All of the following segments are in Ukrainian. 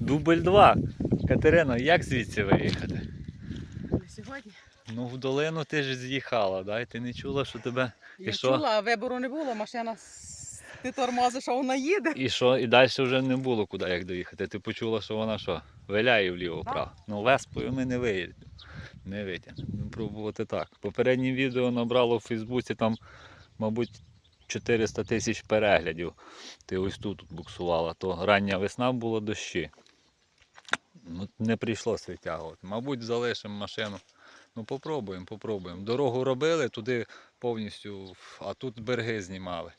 Дубль 2. Катерина, як звідси виїхати? Сьогодні. Ну, в долину ти ж з'їхала, да? І ти не чула, що тебе. Я що? чула, а вибору не було, машина ти тормозиш, а вона їде. І що? І далі вже не було куди як доїхати. Ти почула, що вона що? Виляє вліво-вправо. Ну, веспою ми не виїдемо. Не витягнемо. Будемо пробувати так. Попереднє відео набрало в Фейсбуці там, мабуть, 400 тисяч переглядів. Ти ось тут буксувала. То рання весна було дощі. Ну, не прийшлося витягувати. Мабуть, залишимо машину. Ну, попробуємо, попробуємо. Дорогу робили туди повністю, а тут береги знімали.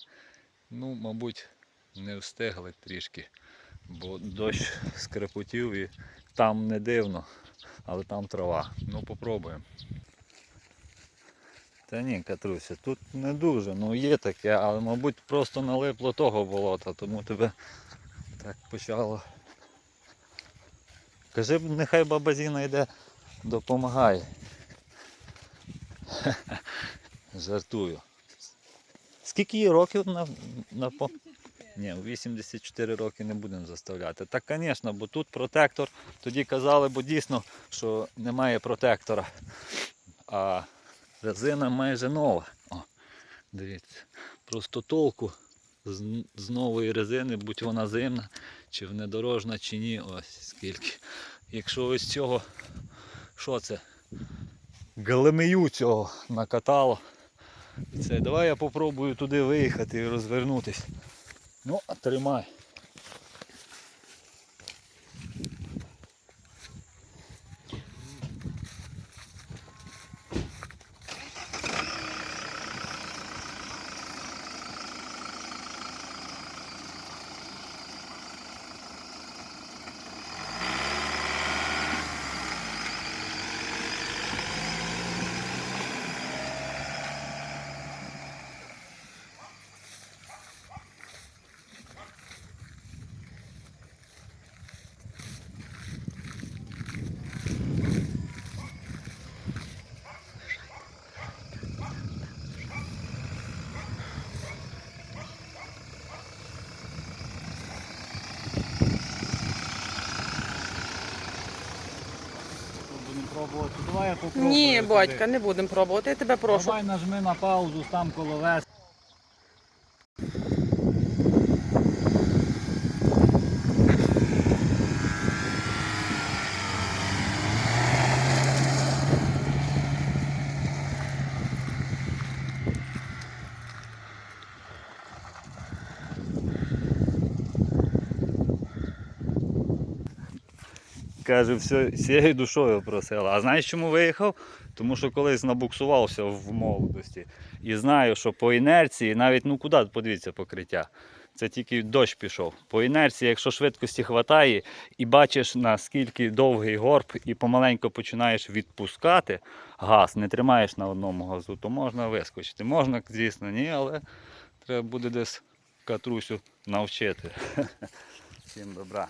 Ну, мабуть, не встигли трішки, бо дощ скрипотів і там не дивно, але там трава. Ну, попробуємо. Та ні, Катруся, тут не дуже, ну є таке, але мабуть просто налипло того болота, тому тебе так почало. Кажи, нехай баба Зіна йде, допомагає. Жартую. Скільки їй років на, на по- Ні, у 84 роки не будемо заставляти. Так, звісно, бо тут протектор. Тоді казали, бо дійсно, що немає протектора. А резина майже нова. О, дивіться. Просто толку з, з нової резини, будь вона зимна, чи внедорожна, чи ні. Ось скільки. Якщо ось цього, що це? Галемею цього накатало. Це, давай я попробую туди виїхати і розвернутись. Ну, тримай. Пробувати. Давай я попробую. Ні, туди. батька, не будемо пробувати, я тебе прошу. Давай нажми на паузу там коло вес. Каже, все, всією душою просила. А знаєш, чому виїхав? Тому що колись набуксувався в молодості. І знаю, що по інерції, навіть ну куди подивіться покриття. Це тільки дощ пішов. По інерції, якщо швидкості хватає, і бачиш наскільки довгий горб, і помаленько починаєш відпускати газ, не тримаєш на одному газу, то можна вискочити. Можна, звісно, ні, але треба буде десь катрусю навчити. Всім добра.